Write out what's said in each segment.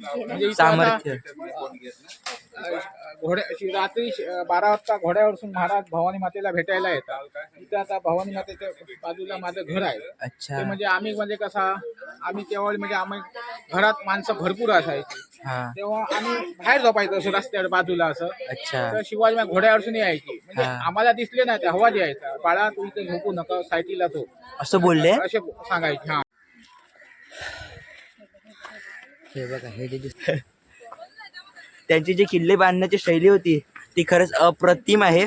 म्हणजे सामर्थ्य. घोड्या रात्री बारा वाजता घोड्यावरसून महाराज भवानी मातेला भेटायला येतात. इथं आता भवानी मातेच्या बाजूला माझं घर आहे. ते अच्छा म्हणजे आम्ही म्हणजे कसा आम्ही तेव्हा म्हणजे आम्ही घरात माणसं भरपूर असायची. हा. तेव्हा आम्ही बाहेर झोपायचो असं रस्त्यावर बाजूला असं. अच्छा. तर शिवाजी महाराज घोड्यावरसून यायची. म्हणजे हा. आम्हाला दिसले नाही ते हवा द्यायचा. बाळा तू इथे झोपू नका सायटीला तो असं बोलले? असे सांगायचे हा. हे बघा हे दिसत त्यांची जी किल्ले बांधण्याची शैली होती ती खरंच अप्रतिम आहे.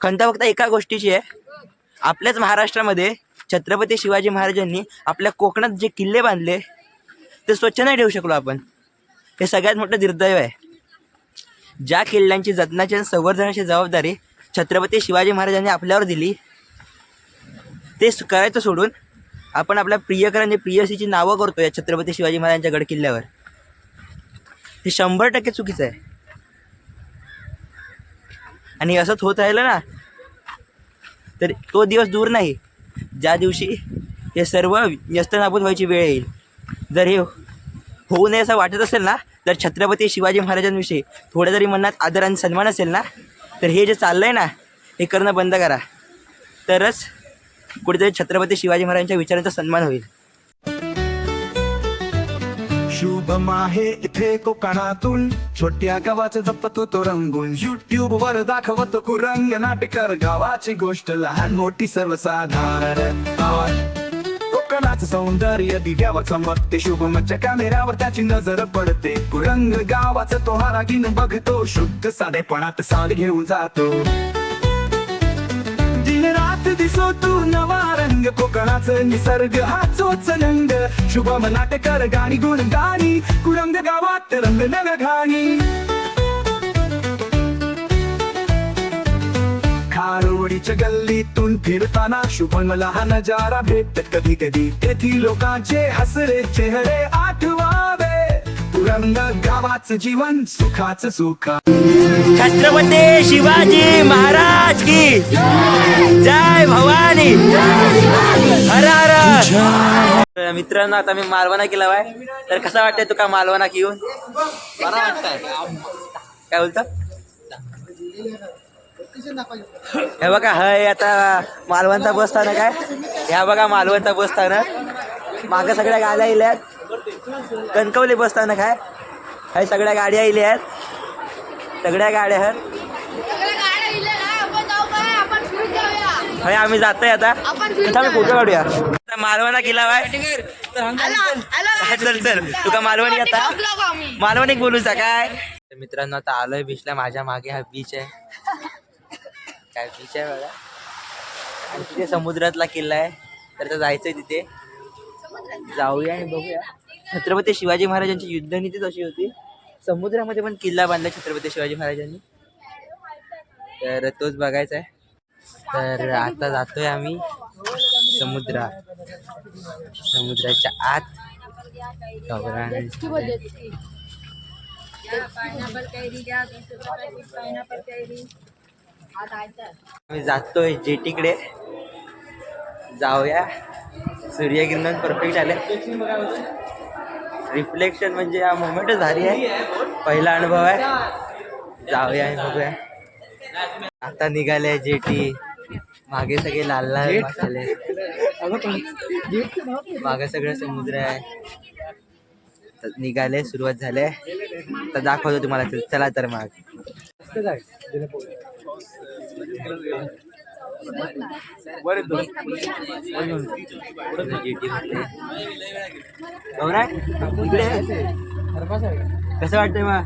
खंत फक्त एका गोष्टीची आहे. आपल्याच महाराष्ट्रामध्ये छत्रपती शिवाजी महाराजांनी आपल्या कोकणात जे किल्ले बांधले ते स्वच्छ नाही ठेवू शकलो आपण. हे सगळ्यात मोठं दुर्दैव आहे. ज्या किल्ल्यांची जतनाची आणि संवर्धनाची जबाबदारी छत्रपती शिवाजी महाराजांनी आपल्यावर दिली ते करायचं सोडून आपण आपल्या प्रियकर प्रियसीची नावं करतो या छत्रपती शिवाजी महाराजांच्या गड किल्ल्यावर हे शंभर टक्के चुकीचं आहे. आणि असंच होत राहिलं ना तर तो दिवस दूर नाही. ज्या दिवशी हे सर्व व्यस्तनाबूत व्हायची वेळ येईल. जर हे होऊ नये असं वाटत असेल ना तर छत्रपती शिवाजी महाराजांविषयी थोडं जरी मनात आदर आणि सन्मान असेल ना तर हे जे चाललं आहे ना हे करणं बंद करा. तरच कुठेतरी छत्रपती शिवाजी महाराजांच्या विचारांचा सन्मान होईल. शुभम आहे इथे कोकणातून. छोट्या गावाचं जपतो तो रंगून. युट्यूब वर दाखवतो कुरंग नाटकर. गावाची गोष्ट लहान मोठी सर्वसाधारण. कोकणाचं सौंदर्य दिव्यावर चमकते. शुभमच्या कॅमेऱ्यावर त्याची नजर पडते. कुरंग गावाचं तो हारागीन बघतो. शुद्ध साधेपणात साथ घेऊन जातो. दिन रात दिसो तू नवा रंग कोकणाचं निसर्ग हा चोच रंग. शुभम नाटकर गाणी गुण गाणी कुरंग गावात रंग नग घाणी. खारोडीच्या गल्लीतून फिरताना शुभमला हा नजारा भेटत कधी कधी. तेथील लोकांचे हसरे चेहरे आठवावे. कुरंग गावाचं जीवन सुखाचं सुखा. छत्रपती शिवाजी महाराज की जय भवानी. हर हर. तर मित्रांनो आता मी मालवणा केला आहे तर कसा वाटतंय तुका मालवणा घेऊन? बरा वाटतंय. काय बोलतो? हे बघा हय आता मालवणचा बस स्थानक आहे. ह्या बघा मालवणचा बस स्थानक. मागं सगळ्या गाड्या इल्यात. कणकवली बस स्थानक आहे. हे सगळ्या गाड्या इल्या आहेत. सगळ्या गाड्या आहेत. होय आम्ही जातोय आता. आम्ही फोटो जाऊया. काढूया. आता मालवणा किल्ला आहे. चल चल. तुका मालवणी आता. टिकवलं का आम्ही? मालवणी बोलूचा काय? तर मित्रांनो आता आलोय बीचला माझ्या मागे हा बीच आहे. काय बीच आहे बघा. आणि तिथे समुद्रातला किल्ला आहे. तर जायचंय तिथे. जाऊया आणि बघूया. छत्रपती शिवाजी महाराजांची युद्धनीतीच अशी होती. समुद्रामध्ये पण किल्ला बांधला छत्रपती शिवाजी महाराजांनी. तर तोच बघायचा आहे. तर आता जातोय आम्ही समुद्रात समुद्राच्या आत. आम्ही जातोय जेटीकडे. जाऊया. सूर्यकिरण परफेक्ट आले रिफ्लेक्शन म्हणजे हा मोमेंटच भारी आहे. पहिला अनुभव आहे. जाऊया आणि बघूया. आता निघाले जेटी. मागे सगळे लाल लाल झाले मागे सगळं समुद्र आहे. तर निघाले सुरुवात झाले तर दाखवतो तुम्हाला चल- चला तर मग. गौरा, इकडे ये. कसं वाटतंय मग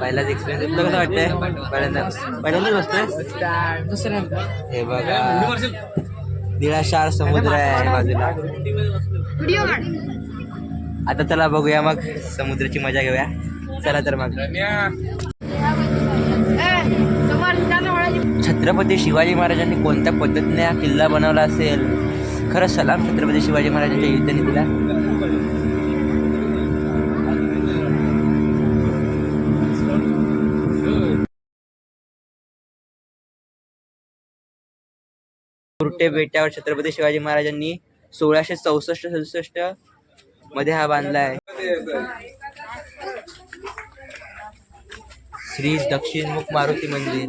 पहिलाच एक्सपिरियन्स तुला कसं वाटतंय पहिल्यांदा पहिल्यांदाच बसतोय हे बघा निळाशार समुद्र आहे बाजूला आता चला बघूया मग समुद्राची मजा घेऊया चला तर मग ए, समोर जाणं वळायची. छत्रपती शिवाजी महाराजांनी कोणत्या पद्धतीने हा किल्ला बनवला असेल? खरं सलाम छत्रपती शिवाजी महाराजांच्या युद्धनीतीला कुर्टे बेट्यावर छत्रपती शिवाजी महाराजांनी सोळाशे चौसष्ट सदुसष्टमध्ये हा बांधला आहे. श्री दक्षिणमुख मारुती मंदिर.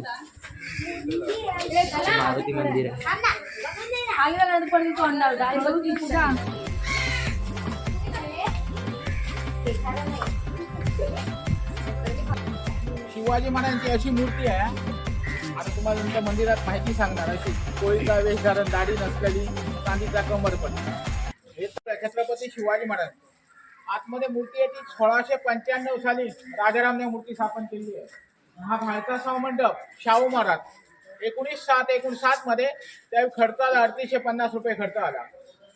मारुती मंदिर. शिवाजी महाराजांची अशी मूर्ती आहे. आता तुम्हाला तुमच्या मंदिरात माहिती सांगणार अशी कोळीचा वेश धारण दाढी नसलेली चांदीचा कमर पण. हे तर छत्रपती शिवाजी महाराज. आतमध्ये मूर्ती आहे ती सोळाशे पंच्याण्णव साली राजारामने मूर्ती स्थापन केली आहे. हा बाहेरचा मंडप शाहू महाराज. एकोणीस सात एकोणसाठमध्ये त्या खर्च आला अडतीसशे पन्नास रुपये खर्च आला.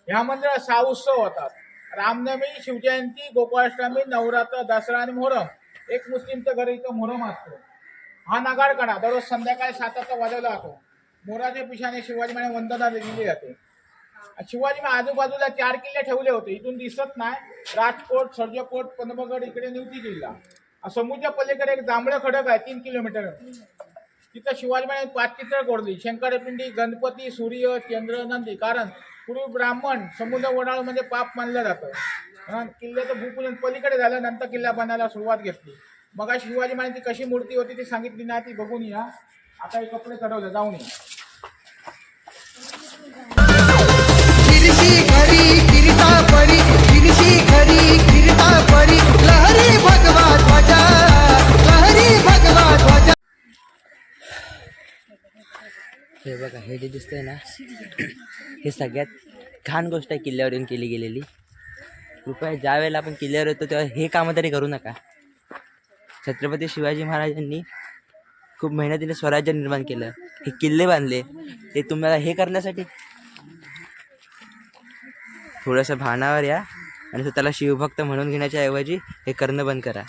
ह्या मंदिरात सहा उत्सव होतात. रामनवमी शिवजयंती गोकुळाष्टमी नवरात्र दसरा आणि मोहरम. एक मुस्लिमचं घर इथं मोहरम असतो. हा नगारकडा दररोज संध्याकाळी सात वाजता वाजवला जातो मोराच्या पिशाने शिवाजी महाराज वंदना दिली जाते. शिवाजी आजूबाजूला चार किल्ले ठेवले होते. इथून दिसत नाही. राजकोट सर्जकोट पद्मगड इकडे निवती किल्ला समुद्र पलीकडे एक जांभळं खडक आहे तीन किलोमीटर. तिथं शिवाजी महाराज पाच चित्र कोरली. शंकरपिंडी गणपती सूर्य चंद्र नंदी. कारण पूर्वी ब्राह्मण समुद्र वडाळमध्ये पाप मानलं जातं. किल्ल्याचं भूपूजन पलीकडे झालं नंतर किल्ला बांधायला सुरुवात घेतली. मग शिवाजी महाराजांची कशी मूर्ती होती ती सांगितली ना ती बघून या. आता हे कपडे चढवले जाऊन या. हे बघा हे जे दिसतंय ना हे सगळ्यात घाण गोष्ट आहे किल्ल्यावर येऊन केली गेलेली. कृपया ज्या वेळेला आपण किल्ल्यावर येतो तेव्हा हे कामं तरी करू नका. छत्रपती शिवाजी महाराजांनी खूप मेहनतीने स्वराज्य निर्माण केलं. हे किल्ले बांधले. ते तुम्हाला हे करण्यासाठी. थोडंसं भानावर या आणि स्वतःला शिवभक्त म्हणून घेण्याच्या ऐवजी हे करणं बंद करा.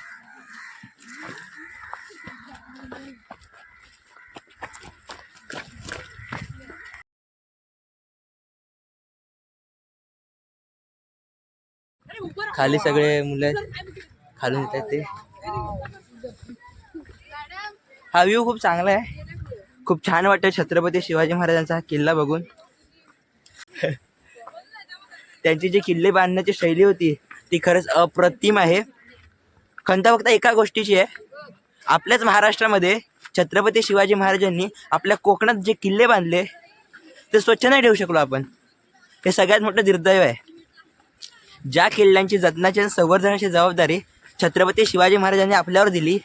खाली सगळे मुलं खालून येतात ते. हा व्ह्यू खूप चांगला आहे. खूप छान वाटतं छत्रपती शिवाजी महाराजांचा हा किल्ला बघून. त्यांची जी किल्ले बांधण्याची शैली होती ती खरंच अप्रतिम आहे. खंत फक्त एका गोष्टीची आहे. आपल्याच महाराष्ट्रामध्ये छत्रपती शिवाजी महाराजांनी आपल्या कोकणात जे किल्ले बांधले ते स्वच्छ नाही ठेवू शकलो आपण. हे सगळ्यात मोठं दुर्दैव आहे. ज्या किल्ल्यांची जतनाची आणि संवर्धनाची जबाबदारी छत्रपती शिवाजी महाराजांनी आपल्यावर दिली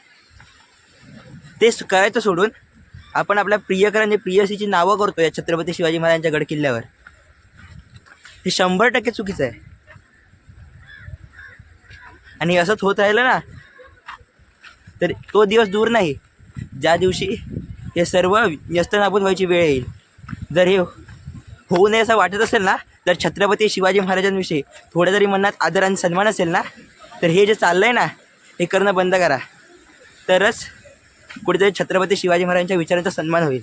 ते करायचं सोडून आपण आपल्या प्रियकरांनी म्हणजे प्रियसीची नावं करतो या छत्रपती शिवाजी महाराजांच्या गड किल्ल्यावर. हे शंभर टक्के चुकीचं आहे. आणि असंच होत राहिलं ना तर तो दिवस दूर नाही. ज्या दिवशी हे सर्व व्यस्तनाबूत व्हायची वेळ येईल. जर हे होऊ नये असं वाटत असेल ना तर छत्रपती शिवाजी महाराजांविषयी थोडं जरी मनात आदर आणि सन्मान असेल ना तर हे जे चाललं आहे ना हे करणं बंद करा. तरच कुठेतरी छत्रपती शिवाजी महाराजांच्या विचारांचा सन्मान होईल.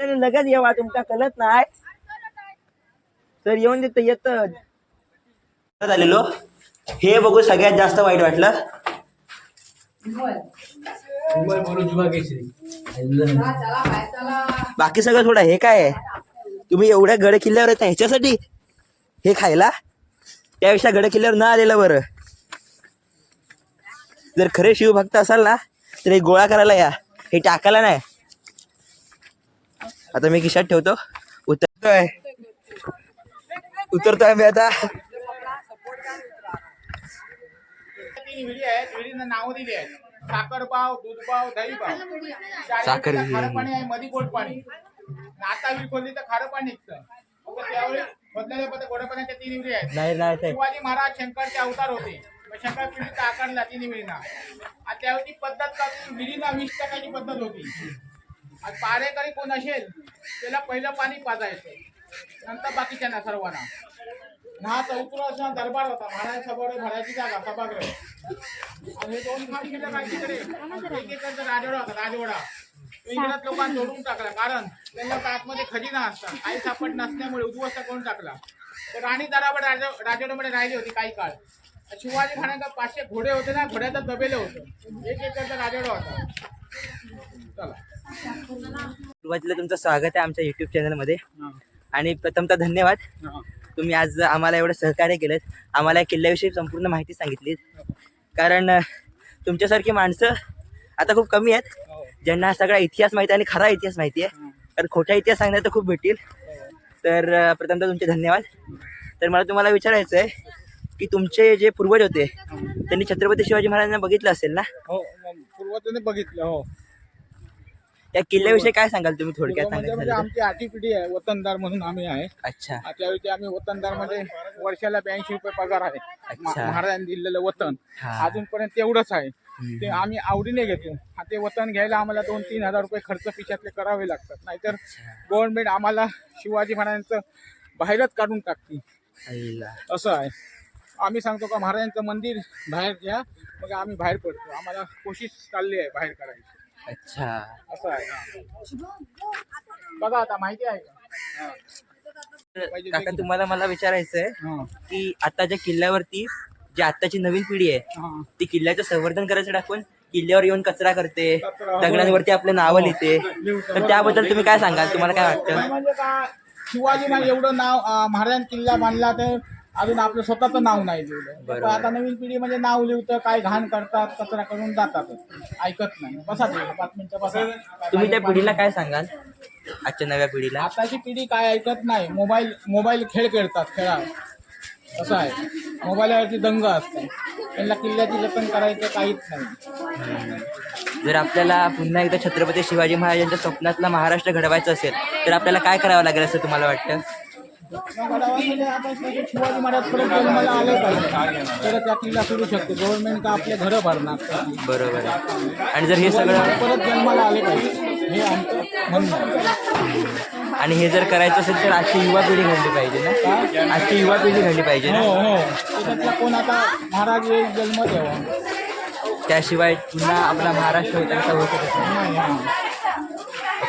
तर लगत येवा तुमका कळत नाही. तर येऊन देतो येत. आलेलो हे बघू सगळ्यात जास्त वाईट वाटलं. बाकी सगळं थोडं हे काय आहे? तुम्ही एवढ्या गड किल्ल्यावर येता ह्याच्यासाठी हे खायला? त्यापेक्षा गड किल्ल्यावर न आलेलं बरं. जर खरे शिवभक्त असाल ना तर हे गोळा करायला या. हे टाकायला नाही. आता मी खिशात ठेवतो. उतरतोय. उतरतोय मी आता. नावं दिली आहेत साखर पाव दूध पाव दही पाव. साखर चारी विडी. खारं पाणी आहे मध्ये गोड पाणी. आता विडी खोलली तर खारं पाणी निघतं. त्यावेळी गोड्या पाण्याच्या तीन विडी आहेत. नाही नाही ते शिवाजी महाराज शंकरचे अवतार होते. मग शंकर पिढीचा आकारला तिन्ही विडीना आणि त्यावेळी ती पद्धत का विडीना वीस टक्काची पद्धत होती. आणि पारेकरी कोण असेल त्याला पहिलं पाणी पाजायचं. नंतर बाकीच्यांना सर्वांना. हा चौथरा दरबार होता. महाराज सभागृह भरायची जागा सभागृह. आणि हे दोन खाली गेले बाकीकडे एक एकरचा राजवाडा होता राजवाडा. तो इंग्रज लोकांनी जोडून टाकला कारण त्यांना आतमध्ये खजिना असतात. काही सापड नसल्यामुळे उद्ध्वस्त करून टाकला. तर राणी दरावर राजा राजवाड्यामध्ये राहिली होती काही काळ. शिवाजी महाराजांना पाचशे घोडे होते ना घोड्याचं दबेलं होतं. एक एकरचा राजवाडा होता. चला. सुरुवातीला तुमचं स्वागत आहे आमच्या युट्यूब चॅनलमध्ये आणि प्रथमतः धन्यवाद. तुम्ही आज आम्हाला एवढं सहकार्य केलं आम्हाला या किल्ल्याविषयी संपूर्ण माहिती सांगितली कारण तुमच्यासारखी माणसं आता खूप कमी आहेत. ज्यांना सगळा इतिहास माहिती आहे आणि खरा इतिहास माहिती आहे. कारण तर खोटा इतिहास सांगण्यात तर खूप भेटतील. तर प्रथमतः तुमचे धन्यवाद. तर मला तुम्हाला विचारायचं आहे की तुमचे जे पूर्वज होते त्यांनी छत्रपती शिवाजी महाराजांना बघितलं असेल ना? हो पूर्वजांनी बघितलं हो. त्या किल्ल्याविषयी काय सांगाल तुम्ही थोडक्यात? म्हणजे सांगायचं झालं तर? आमची आठी पिढी आहे वतनदार म्हणून आम्ही आहे. अच्छा. त्यावेळी आम्ही वतनदारमध्ये वर्षाला ब्याऐंशी रुपये पगार आहे. मा- अच्छा. महाराजांनी दिलेलं वतन. हा. अजूनपर्यंत तेवढंच आहे. हम्म. ते आम्ही आवडीने घेतो. हा, ते वतन घ्यायला आम्हाला दोन तीन हजार रुपये खर्च पिशातले करावे लागतात. नाहीतर गव्हर्नमेंट आम्हाला शिवाजी महाराजांचं बाहेरच काढून टाकते आईला. असं आहे. आम्ही सांगतो का महाराजांचं मंदिर बाहेर घ्या मग आम्ही बाहेर पडतो. आम्हाला कोशिश चालली आहे बाहेर करायची अच्छा असं आहे हा. बघा आता माहिती आहे का हा. तर काका तुम्हाला मला विचारायचं आहे हा. की आताच्या किल्ल्यावरती जी आताची नवीन पिढी आहे हा. ती किल्ल्याचं संवर्धन करायचं टाकून किल्ल्यावर येऊन कचरा करते हो. दगडांवरती आपले नावं लिहिते लिहितं. तर त्याबद्दल तुम्ही काय सांगाल तुम्हाला काय वाटतं म्हणजे काय शिवाजी महाराज एवढं नाव महाराजांनी किल्ला बांधला ते अजून आपलं स्वतःचं नाव नाही लिहिलं. आता नवीन पिढी म्हणजे नाव लिहितं काय घाण करतात कचरा करून जातात. ऐकत नाही. बसा ते पाच मिनिटं बसा. तुम्ही त्या पिढीला काय सांगाल? आजच्या नव्या पिढीला? आताची पिढी काय ऐकत नाही. मोबाईल मोबाईल खेळ खेळतात खेळा असं आहे. मोबाईलवरती दंग असते. त्यांना किल्ल्याची जतन करायचं काहीच नाही. जर आपल्याला पुन्हा एकदा छत्रपती शिवाजी महाराजांच्या स्वप्नातला महाराष्ट्र घडवायचा असेल तर आपल्याला काय करावं लागेल असं तुम्हाला वाटतं? शिवाजी महाराज परत जन्माला आले पाहिजे. तर त्या किल्ला सुरू शकतो. गव्हर्नमेंट का आपले घरं भरणार? बरोबर आहे. आणि जर हे सगळं परत जन्माला आले पाहिजे. हे आमचं म्हणणं आहे. आणि हे जर करायचं असेल तर आजची युवा पिढी घडली पाहिजे ना? आजची युवा पिढी घडली पाहिजे हो ना? हो त्याच्यातला कोण आता महाराज येईल जन्म द्यावा त्याशिवाय पुन्हा आपला महाराष्ट्र होता शकत नाही नाही, हा.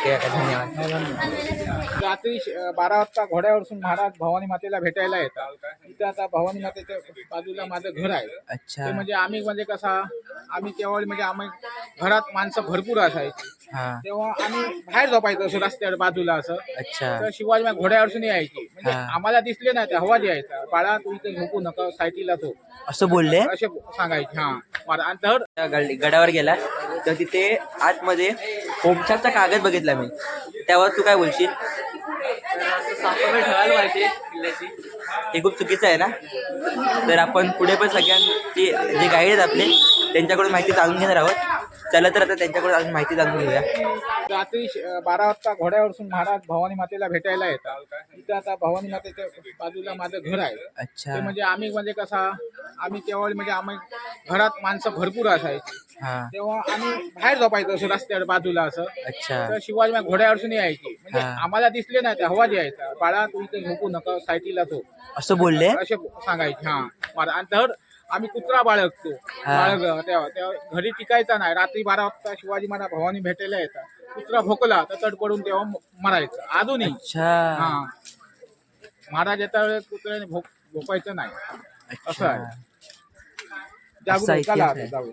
ओके काका धन्यवाद. रात्री बारा वाजता घोड्यावरसून महाराज भवानी मातेला भेटायला येतात. तिथे आता भवानी मातेच्या बाजूला माझं घर आहे. अच्छा. ते म्हणजे आम्ही म्हणजे कसा आम्ही तेव्हा म्हणजे आम्ही घरात माणसं भरपूर असायची. हा. तेव्हा आम्ही बाहेर झोपायचो असं रस्त्यावर बाजूला असं. अच्छा. तर शिवाजी महाराज घोड्यावरसून यायची. म्हणजे हा. आम्हाला दिसले नाही ते हवा द्यायचा. बाळा तू इथे झोपू नका सायटीला झोप. असं बोलले? असे सांगायचे हा. महाराज. आणि तर त्या गड- गडावर गेला तर तिथे आतमध्ये होमशाचा कागद बघितला मी. त्यावर तू काय बोलशील? ठेवायला पाहिजे किल्ल्याची हे खूप चुकीचं आहे ना? तर आपण पुढे पण सगळ्यांची जे गाईड आहेत आपले त्यांच्याकडून माहिती जाणून घेणार आहोत. चला तर आता त्यांच्याकडून अजून माहिती जाणून घेऊया. रात्री श- बारा वाजता घोड्यावरसून महाराज भवानी मातेला भेटायला येतात. तिथे आता भवानी मातेच्या बाजूला माझं घर आहे. अच्छा. ते म्हणजे आम्ही म्हणजे कसा आम्ही तेव्हा म्हणजे आम्ही घरात माणसं भरपूर असायची. हा. तेव्हा आम्ही बाहेर झोपायचो असं रस्त्यावर बाजूला असं. अच्छा. तर शिवाजी महाराज घोड्यावरसून यायची. म्हणजे हा. आम्हाला दिसले नाही ते हवा द्यायचा बाळा तू इथे झोपू नका सायटीला झोप. असं बोलले? असे सांगायचे हा. महाराज. आणि तर आम्ही कुत्रा बाळगतो हा. बाळग तेव्हा तेव्हा घरी टिकायचा नाही. रात्री बारा वाजता शिवाजी महाराज भवानी भेटायला येतात. कुत्रा भोकला तर तड पडून तेव्हा मरायचं. अजूनही. अच्छा. हा. महाराज येता वेळेस कुत्र्याने भोक भोकायचं नाही. असं अच्छा आहे जागृत चला. आता जाऊ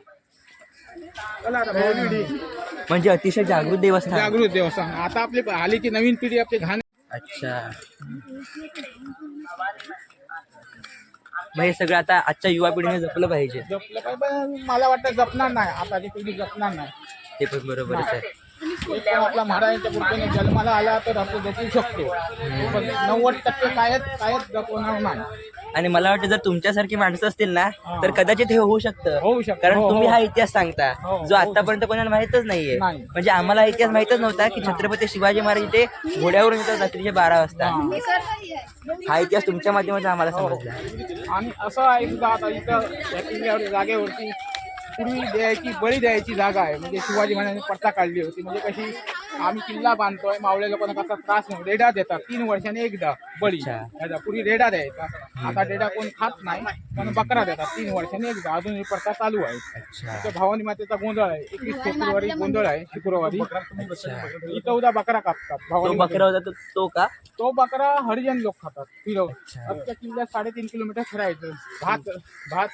चला आता. म्हणजे अतिशय जागृत देवस्थान. जागृत देवस्थान. आता आपली हालीची नवीन पिढी आपली घाण अच्छा. मग हे सगळं आता आजच्या युवा पिढीने जपलं पाहिजे. जपलं पाहिजे पण मला वाटतं जपणार नाही. आताची पिढी जपणार नाही. ते पण बरोबरच आहे एक आपला महाराजांच्या कृपेने जन्माला आला तर आपण जपू शकतो. पण नव्वद टक्के कायच कायच जपवणार नाही. आणि मला वाटतं जर तुमच्यासारखी माणसं असतील ना तर कदाचित हे होऊ शकतं होऊ शकतं. कारण हो, तुम्ही हो. हा इतिहास सांगता हो, जो. आतापर्यंत कोणाला माहितच नाहीये नाही. म्हणजे आम्हाला हा इतिहास माहितच नव्हता की छत्रपती शिवाजी महाराज इथे घोड्यावरून येतात रात्रीचे बारा वाजता हा इतिहास तुमच्या माध्यमातून आम्हाला. समजला आणि असं आहे सुद्धा आता इथं या किल्ल्यावर जागेवरती पूर्वी द्यायची बळी द्यायची जागा आहे. म्हणजे शिवाजी महाराजांनी पट्टा काढली होती. म्हणजे कशी आम्ही किल्ला बांधतोय मावळ्या लोकांना कसा त्रास नाही रेडा देतात. तीन वर्षांनी एकदा बळी. पूर्वी रेडा द्यायचा. आता रेडा कोण खात नाही पण बकरा देतात. तीन वर्षांनी एकदा. अजून ही प्रथा चालू आहे. भवानी मातेचा गोंधळ आहे. एकवीस फेब्रुवारी गोंधळ आहे शुक्रवारी. इथं उद्या बकरा कापतात. तो भवानी बकरा होता तो- का? तो बकरा हरिजन लोक खातात. फिरव अच्छा. अख्ख्या किल्ल्यात साडेतीन किलोमीटर फिरायचं. भात भात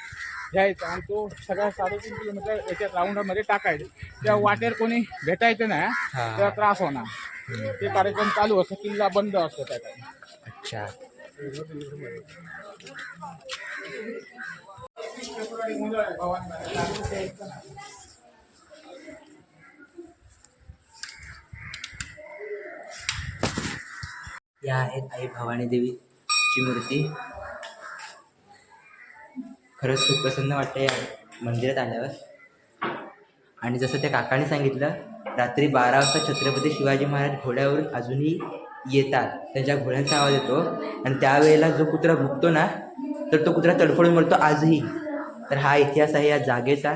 घ्यायचा आणि तो सगळ्या साडेतीन किलोमीटर याच्या राऊंडमध्ये टाकायचं. त्या वाटेर कोणी भेटायचं नाही. तेव्हा त्रास होणार. ते कार्यक्रम चालू असतो किल्ला बंद असतो त्या. अच्छा. या आहेत आई भवानी देवीची मूर्ती. खरंच खूप प्रसन्न वाटतं या मंदिरात आल्यावर. आणि जसं त्या काकाने सांगितलं रात्री बारा वाजता छत्रपती शिवाजी महाराज घोड्यावरून अजूनही येतात. त्यांच्या घोड्यांचा आवाज येतो. आणि त्यावेळेला जो कुत्रा भुकतो ना तर तो कुत्रा तडफडून मरतो आजही. तर हा इतिहास आहे या जागेचा.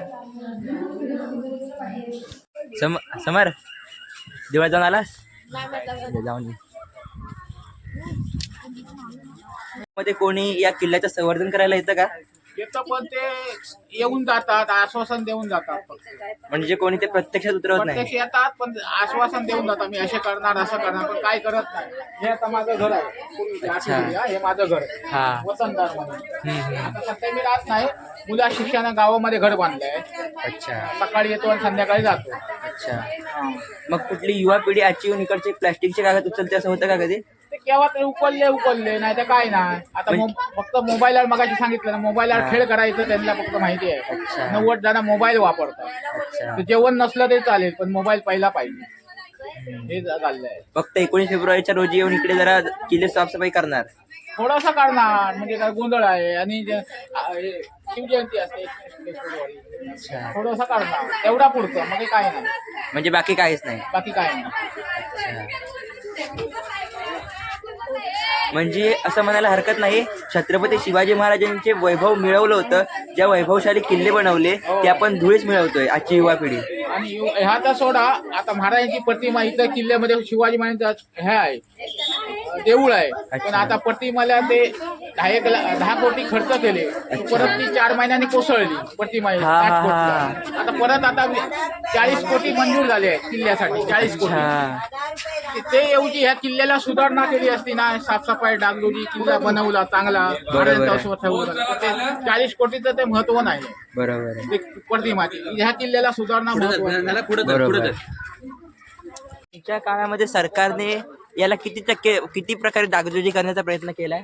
सम समर देवळात जाऊन आलास? जाऊन. मध्ये कोणी या किल्ल्याचं संवर्धन करायला येतं का? येतं पण ते येऊन जातात आश्वासन देऊन जातात फक्त. म्हणजे कोणी ते प्रत्यक्षात उतरवत प्रत्यक्ष नाही येतात पण आश्वासन देऊन जातात मी असे करणार असं करणार पण काय करत नाही. हे आता माझं घर आहे. पूर्वीचे अच्छा. हा, हे माझं घर आहे. हा. वतनदार म्हणून. हम्म, हम्म. आता सध्या मी राहत नाही. मुला शिक्षणा गावामध्ये घर बांधलंय अच्छा. सकाळी येतो आणि संध्याकाळी जातो. अच्छा. मग कुठली युवा पिढी आजची येऊन इकडचे प्लास्टिकचे कागद उचलते असं होतं का कधी? ते केव्हा ते उकलले उकलले नाही तर काय नाही आता मो- फक्त मोबाईलवर मगाशी सांगितलं ना मोबाईलवर. खेळ करायचं त्यांना फक्त माहिती आहे. नव्वद जण मोबाईल वापरतात. अच्छा. जेवण नसलं तरी चालेल पण मोबाईल पहिला पाहिजे. हे चाललंय फक्त एकोणीस फेब्रुवारीच्या रोजी येऊन इकडे जरा किल्ले साफसफाई करणार. थोडंसं करणार म्हणजे काय गोंधळ आहे आणि जे- आ, हे शिवजयंती असते 21 फेब्रुवारी. अच्छा. थोडंसं करणार एवढा पुढचं म्हणजे काय नाही. म्हणजे बाकी काहीच नाही. बाकी काय नाही. म्हणजे असं म्हणायला हरकत नाही. छत्रपती शिवाजी महाराजांचे वैभव मिळवलं होतं. ज्या वैभवशाली किल्ले बनवले ते आपण धुळीच मिळवतोय आजची युवा पिढी. आणि यु- ह्याचा सोडा आता महाराजांची प्रतिमा इथं किल्ल्यामध्ये शिवाजी महाराजांचा हे आहे. देऊळ आहे. पण. आता प्रतिमाला ते दहा एक दहा कोटी खर्च केले. परत ती चार महिन्यांनी कोसळली. हा, हा, कोटीला. आता परत आता चाळीस कोटी मंजूर झाले आहेत किल्ल्यासाठी. चाळीस कोटी. अच्छा. ते ऐवजी ह्या किल्ल्याला सुधारणा केली असती ना साफसफाई डागडुजी किल्ला बनवला चांगला असं ठेवलं तर ते चाळीस कोटीचं ते महत्त्व नाही. बरोबर आहे. ते प्रतिमाची ह्या किल्ल्याला सुधारणा आहे. तुमच्या काळामध्ये सरकारने याला किती टक्के किती प्रकारे डागडुजी करण्याचा प्रयत्न केलाय?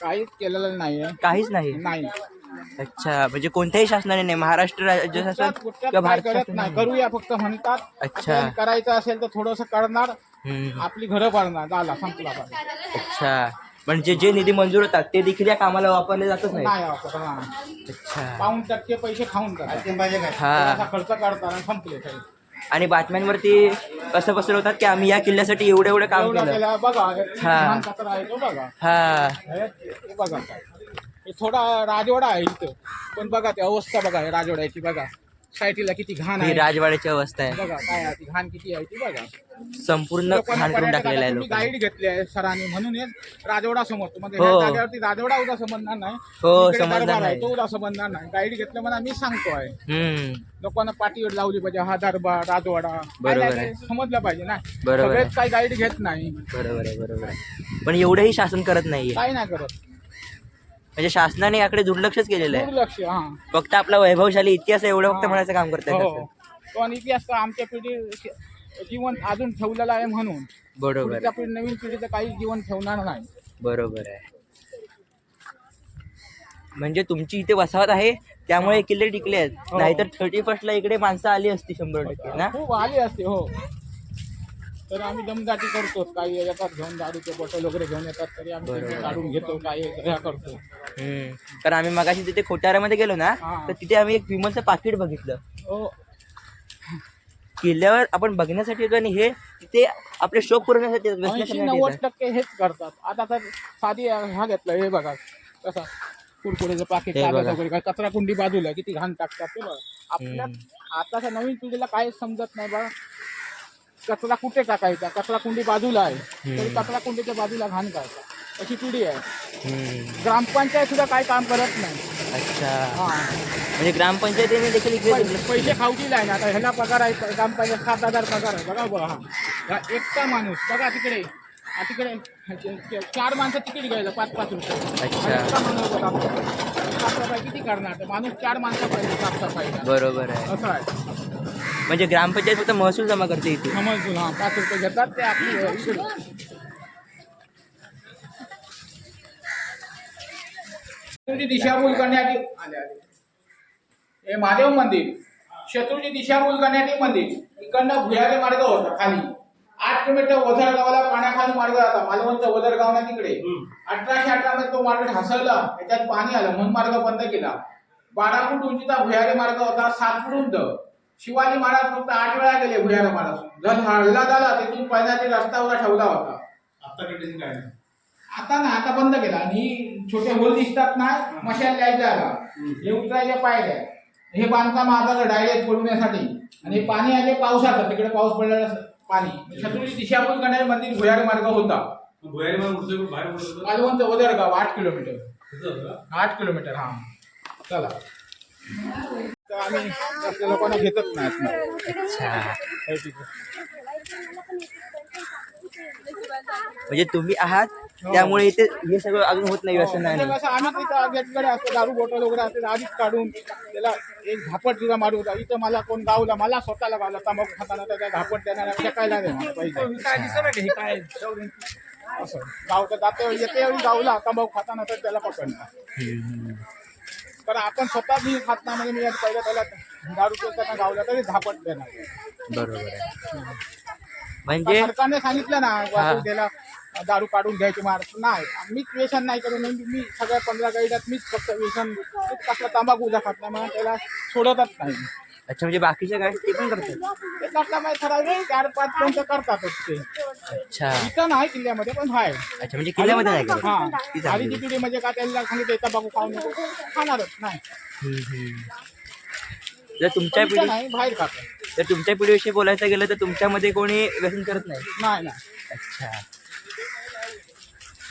काहीच केलेलं नाहीये. काहीच नाही नाही. अच्छा म्हणजे कोणत्याही शासनाने नाही महाराष्ट्र राज्य शासन किंवा भारत करत नाही. करूया फक्त म्हणतात. अच्छा. करायचं असेल तर थोडस करणार. हम्म. आपली घरं पाडणार. झाला संपला पाहिजे अच्छा. म्हणजे जे निधी मंजूर होतात ते देखील या कामाला वापरले जातच नाही नाही वापरत, हा. अच्छा. पाऊण टक्के पैसे खाऊन जातात. हा. थोडासा खर्च करतात आणि संपले तरी. आणि बातम्यांवरती असं पसरवतात की आम्ही या किल्ल्यासाठी एवढं एवढं काम केलं. हे हा. बघा. थोडा राजवाडा आहे इथं. पण बघा ते अवस्था बघा राजवाड्याची बघा. साईटीला किती घाण ही आहे. राजवाड्याची अवस्था आहे. बघा काय आहे ती घाण किती आहे ती बघा. संपूर्ण लोकांना घाण करून टाकलेलं आहे तुम्ही लोकांनी. गाईड घेतली आहे सरांनी म्हणून हे राजवाडा समजतो म्हणजे हो. जागेवरती राजवाडा उद्या समजणार नाही. हो, इकडे समजणार दरबार आहे नाही. तो उद्या समजणार नाही. गाईड घेतलं म्हणा मी सांगतो आहे. हम्म. लोकांना पाठीवर लावली पाहिजे हा दरबार राजवाडा. बरोबर नाही आहे. समजलं पाहिजे ना. बरोबर आहे. सगळेच काही गाईड घेत नाही. बरोबर आहे बरोबर आहे. पण एवढंही शासन करत नाहीये. काय नाही करत. म्हणजे शासनाने याकडे दुर्लक्षच केलेलं आहे. दुर्लक्ष हा. फक्त आपला वैभवशाली इतिहास आहे एवढं फक्त हा. म्हणायचं काम करताय हो तो आणि इतिहास तर आमच्या पिढी जीवन अजून ठेवलेलं आहे म्हणून. बरोबर पुढच्या पिढी नवीन पिढीचं काही जीवन ठेवणार नाही. बरोबर आहे. म्हणजे तुमची इथे वसाहत आहे त्यामुळे हे. किल्ले टिकले आहेत. हो. नाहीतर थर्टी फर्स्टला इकडे माणसं आली असती शंभर टक्के ना? खूप आली असते हो. तर आम्ही दमदाटी करतो काही येतात घेऊन दारूचे बॉटल वगैरे घेऊन येतात तरी आम्ही काढून घेतो काही करतो. तर आम्ही मगाशी तिथे खोट्याऱ्यामध्ये गेलो ना. तर तिथे आम्ही एक विमलचं पाकिट बघितलं. किल्ल्यावर आपण बघण्यासाठी आणि हे तिथे आपले शोक पुरवण्यासाठी नव्वद. टक्के हेच करतात. आता तर साधी हा घेतला हे बघा. कसा? कुरकुरेचं पाकिट. वगैरे काय कचरा कुंडी बाजूला किती घाण टाकतात ते बघा. आपल्या आताच्या नवीन पिढीला काहीच समजत नाही बघा कचरा कुठे टाकायचा? कचरा कुंडी बाजूला आहे. तरी कचरा कुंडीच्या बाजूला घाण करतात. अशी पिढी आहे. हम्म. ग्रामपंचायत सुद्धा काही काम करत नाही. अच्छा. हा. म्हणजे ग्रामपंचायतीने देखील इकडे पै- पैसे खाऊची आहे ना. आता ह्याला पगार आहे ग्रामपंचायत सात हजार पगार आहे. बघा बघा हा. हा एकटा माणूस. बघा तिकडे. हा तिकडे च- चार माणसं तिकीट घ्यायला पाच पाच रुपये. अच्छा. हा एकटा माणूस आपला. साफसफाई किती करणार? तर माणूस चार माणसं पाहिजे साफसफाईला. बरोबर आहे. असं आहे. म्हणजे ग्रामपंचायत फक्त महसूल जमा करते इथे. समजून हा. पाच रुपये घेतात. ते आपली शत्रूची दिशाभूल करण्यासाठी आले आले. हे महादेव मंदिर. शत्रूची दिशाभूल करण्यासाठी मंदिर. इकडनं भुयारी मार्ग होता खाली. आठ किलोमीटर ओझर गावाला पाण्याखाली मार्ग जाता मालवणचा ओझर गाव ना तिकडे. अठराशे अठरा मध्ये तो मार्ग ढासळला. त्याच्यात पाणी आलं. म्हणून मार्ग बंद केला. बारा फूट उंचीचा भुयारी मार्ग होता. सात फूट उंच शिवाजी महाराज फक्त आठ वेळा गेले भुयारी महाराज जर हल्ला झाला तिथून पहिल्याचे रस्त्यावर ठेवला होता आता ना आता बंद केला आणि ही छोटे होल दिसतात ना मशाल द्यायचा आला. हे उतरायच्या पायऱ्या. हे बांधकाम आता डायरेक्ट पडण्यासाठी आणि पाणी आले पावसाचं तिकडे पाऊस पडलेला पाणी. शत्रूची दिशाभूल करणारे मंदिर भुयारी मार्ग होता? मालवणचं ओदरगाव आठ किलोमीटर. का? आठ किलोमीटर हा. चला. आम्ही लोकांना घेतच नाहीत ना अच्छा. हे ठीक आहे. म्हणजे तुम्ही आहात? त्यामुळे इथे हे सगळं अजून होत नाही म्हणजे नाही. कसं आम्ही तिथं असतो दारू बॉटल वगैरे असते आधीच काढून त्याला एक झापट सुद्धा मारू होता. इथं मला कोण गावला मला स्वतःला गावला तंबाखू खाताना त्याचा झापट देणार फेकायला देणार पाहिजे असं. गावचं जाते येते वेळी गावला तंबाखू खाताना तर त्याला पकडणार तर आपण स्वतः मी खात नाही म्हणजे मी पहिल्या त्याला दारू पिताना गावला तरी झापट देणार. बरोबर आहे. म्हणजे? सरकारने सांगितलं ना त्याला दारू काढून घ्यायची मार. नाही मीच व्यसन नाही करून मी मी सगळ्या पंधरा गाईडात मीच फक्त व्यसन कसला तंबाखू उजा खात नाही म्हणून त्याला सोडतच नाही. अच्छा म्हणजे बाकीच्या गाडी ते पण करतात? ते करता माहिती ठराविक चार पाच कोणतं करतातच ते. अच्छा. इथं नाही किल्ल्यामध्ये पण बाहेर अच्छा म्हणजे किल्ल्यामध्ये हा. ती आधी चांगली ती पिढी म्हणजे का त्याला सांगितलं तंबाखू खाऊ नको. खाणारच नाही. हम्म, हम्म. जर तुमच्या पण इथं पिढी नाही बाहेर खातो जर तुमच्या पिढीविषयी बोलायचं गेलं तर तुमच्यामध्ये कोणी व्यसन करत नाही? नाही नाही. अच्छा.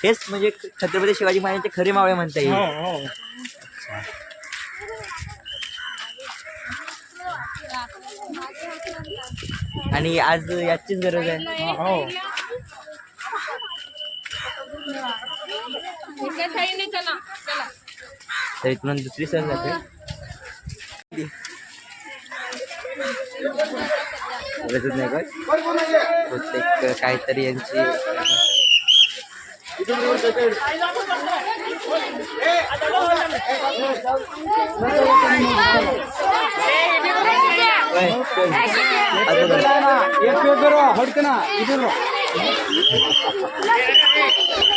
हेच म्हणजे छत्रपती शिवाजी महाराजांचे खरे मावळे म्हणता येईल. हो हो. आणि आज याचीच गरज आहे. हो तर इथून दुसरी सहल जाते. गरजच नाही काय प्रत्येक काहीतरी यांची.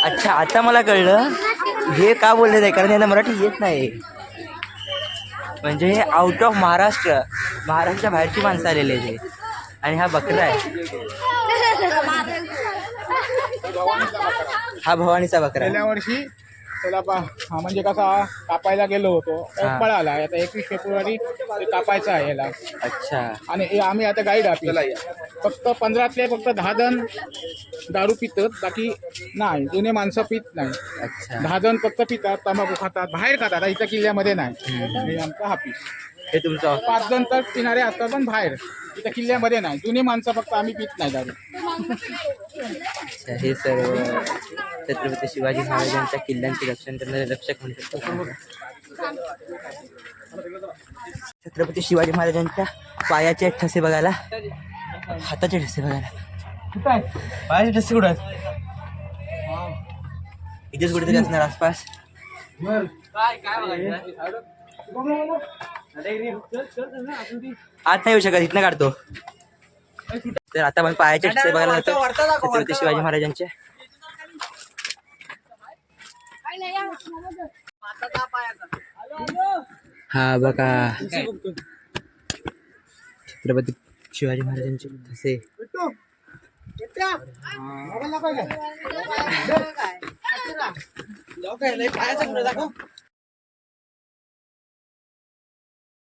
अच्छा आता मला कळलं. हे का बोलले आहे कारण यांना मराठी येत नाही. म्हणजे हे आउट ऑफ महाराष्ट्र. महाराष्ट्राच्या बाहेरची माणसं आलेली आहे आणि हा बकरा आहे. हा भवानीचा बकरा. गेल्या वर्षी त्याला पा हा म्हणजे कसा कापायला गेलो होतो हा. पळाला. आता एकवीस फेब्रुवारी ते कापायचं आहे याला. अच्छा. आणि हे आम्ही आता गाईड आपली. फक्त पंधरातले फक्त दहा जण दारू पितात बाकी नाही. जुने माणसं पित नाही. अच्छा. दहा जण फक्त पितात तंबाखू खातात बाहेर खातात. इथं किल्ल्यामध्ये नाही. हे आमचा हापीस हे तुमचं पाच जण तर किनारे असतात पण बाहेर. इथं किल्ल्यामध्ये नाही. जुनी माणसं फक्त आम्ही पित नाही दारू. अच्छा हे सर्व छत्रपती शिवाजी महाराजांच्या किल्ल्यांचे रक्षण करणारे रक्षक म्हणू शकतो छत्रपती शिवाजी महाराजांच्या पायाचे ठसे बघायला हाताचे ठसे बघायला. पायाचे ठसे कुठं आहेत? इथेच कुठेतरी असणार आसपास. आत नाही येऊ शकत इथनं काढतो. तर आता आपण पायाचे ठसे बघायला जातो छत्रपती शिवाजी महाराजांचे. हा बघा. छत्रपती शिवाजी महाराजांचे ठसे